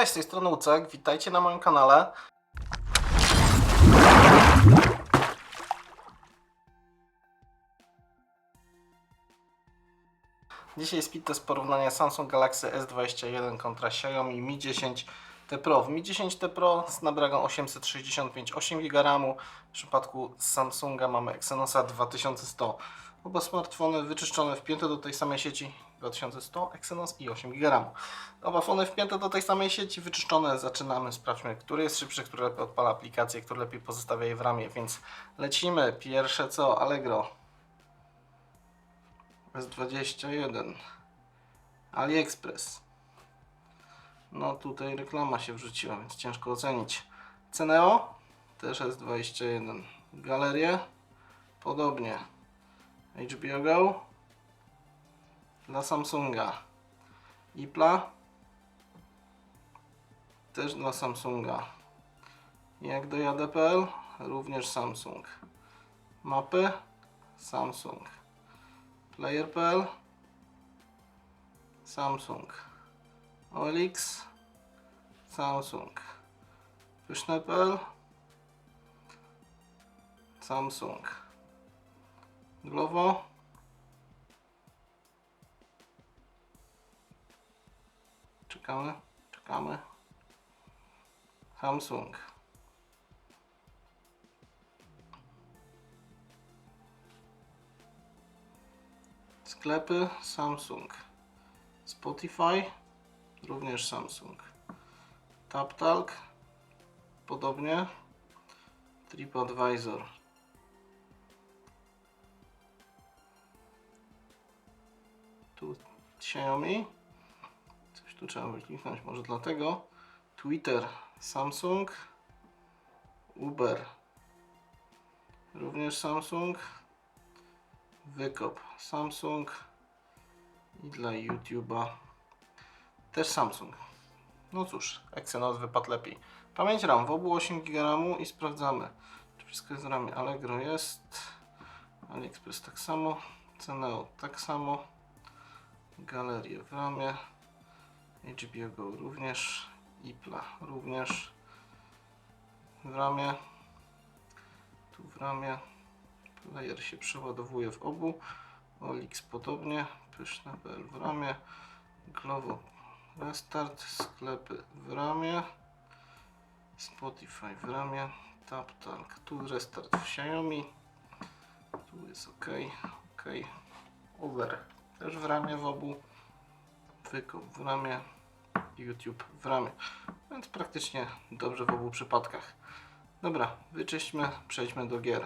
Cześć, z tej strony Ucek, witajcie na moim kanale. Dzisiaj speed test porównania Samsung Galaxy S21 kontra Xiaomi Mi 10 T Pro. W Mi 10 T Pro Snapdragon 865 8 GB RAM. W przypadku Samsunga mamy Exynosa 2100. Oba smartfony wyczyszczone, wpięte do tej samej sieci 2100, Exynos i 8 GB RAM. Oba fony wpięte do tej samej sieci, wyczyszczone. Zaczynamy, sprawdźmy, który jest szybszy, który lepiej odpala aplikację, który lepiej pozostawia je w ramie, więc lecimy. Pierwsze co, Allegro. S21. AliExpress. No tutaj reklama się wrzuciła, więc ciężko ocenić. Ceneo też S21. Galerie podobnie. HBO Go dla Samsunga. Ipla też dla Samsunga. Jak dojadę.pl również Samsung. Mapy Samsung. Player.pl Samsung. OLX Samsung. Pyszne.pl Samsung. Glovo Czekamy, czekamy. Samsung. Sklepy Samsung. Spotify również Samsung. TapTalk podobnie. TripAdvisor. Tu Xiaomi. Tu trzeba wykliknąć, może dlatego. Twitter Samsung. Uber również Samsung. Wykop Samsung. I dla YouTube'a też Samsung. No cóż, Exynos wypadł lepiej. Pamięć RAM w obu 8 GB i sprawdzamy, czy wszystko jest w ramie. Allegro jest, AliExpress tak samo, Ceneo tak samo, Galerie w ramie, HBO również, Ipla również w ramię, tu w ramię, player się przeładowuje w obu, Olix podobnie, pyszne.pl w ramię, Glovo Restart, sklepy w ramię, Spotify w ramię, TapTalk, tu restart w Xiaomi, tu jest ok, ok, Uber też w ramię w obu, Wykop w ramię, YouTube w ramię, więc praktycznie dobrze w obu przypadkach. Dobra, wyczyśćmy, przejdźmy do gier.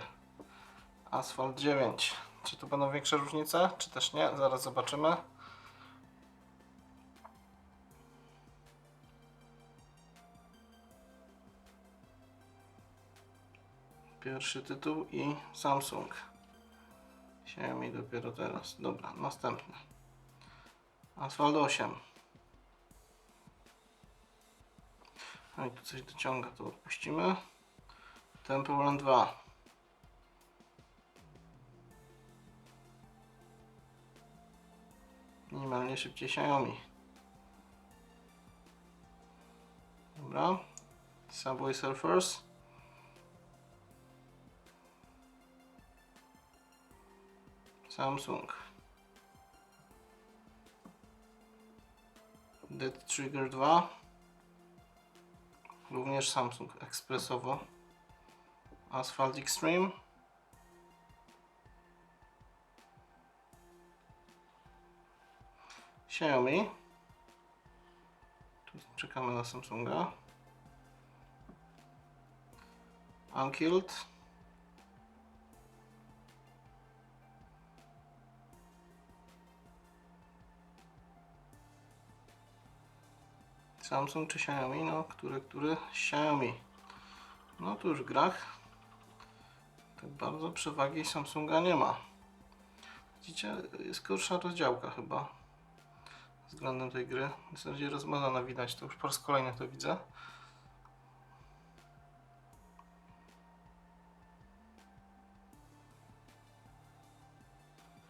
Asphalt 9. Czy tu będą większe różnice, czy też nie? Zaraz zobaczymy. Pierwszy tytuł i Samsung. Xiaomi dopiero teraz. Dobra, następny. Asphalt 8. No i tu coś dociąga, to odpuścimy. Temple Run 2. Minimalnie szybciej Xiaomi. Dobra. Subway Surfers. Samsung. Dead Trigger 2. Również Samsung ekspresowo. Asphalt Extreme. Xiaomi. Tu czekamy na Samsunga. Unkilled. Samsung czy Xiaomi? No, który, który? Xiaomi. No tu już w grach tak bardzo przewagi Samsunga nie ma. Widzicie, jest gorsza rozdziałka chyba względem tej gry. Jest bardziej rozmazana widać, to już po raz kolejny to widzę.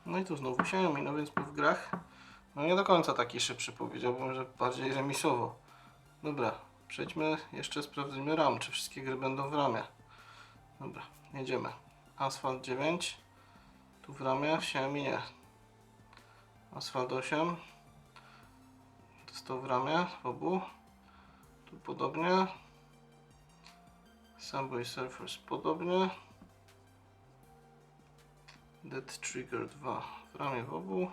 No i tu znowu Xiaomi, no więc w grach no nie do końca taki szybszy powiedziałbym, że bardziej remisowo. Dobra, przejdźmy, jeszcze sprawdzimy RAM, czy wszystkie gry będą w ramie. Dobra, jedziemy. Asphalt 9, tu w ramie, w Xiaomi nie. Asphalt 8, dostał w ramie, w obu. Tu podobnie. Subway Surfers podobnie. Dead Trigger 2 w ramię w obu.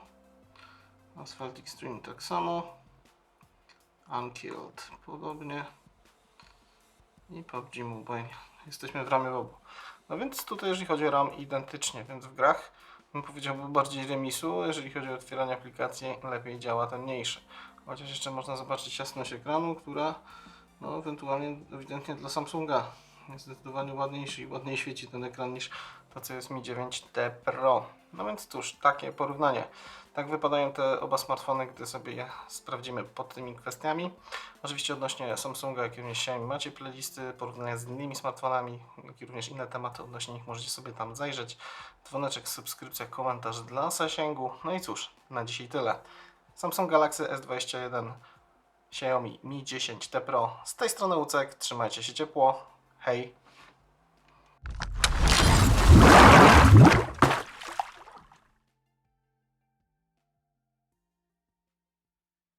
Asphalt Extreme tak samo. Unkilled podobnie. I PUBG Mobile. Jesteśmy w ramie obu. No więc tutaj jeżeli chodzi o RAM identycznie, więc w grach bym powiedział był bardziej remisu. Jeżeli chodzi o otwieranie aplikacji, lepiej działa ten mniejszy. Chociaż jeszcze można zobaczyć jasność ekranu, która no ewentualnie ewidentnie dla Samsunga jest zdecydowanie ładniejszy i ładniej świeci ten ekran niż to co jest Mi 9T Pro. No więc cóż, takie porównanie. Tak wypadają te oba smartfony, gdy sobie je sprawdzimy pod tymi kwestiami. Oczywiście odnośnie Samsunga, jak również Xiaomi macie playlisty, porównania z innymi smartfonami, jak i również inne tematy odnośnie nich możecie sobie tam zajrzeć. Dzwoneczek, subskrypcja, komentarz dla zasięgu. No i cóż, na dzisiaj tyle. Samsung Galaxy S21 Xiaomi Mi 10T Pro. Z tej strony Ucek, trzymajcie się ciepło. Hej! Nope.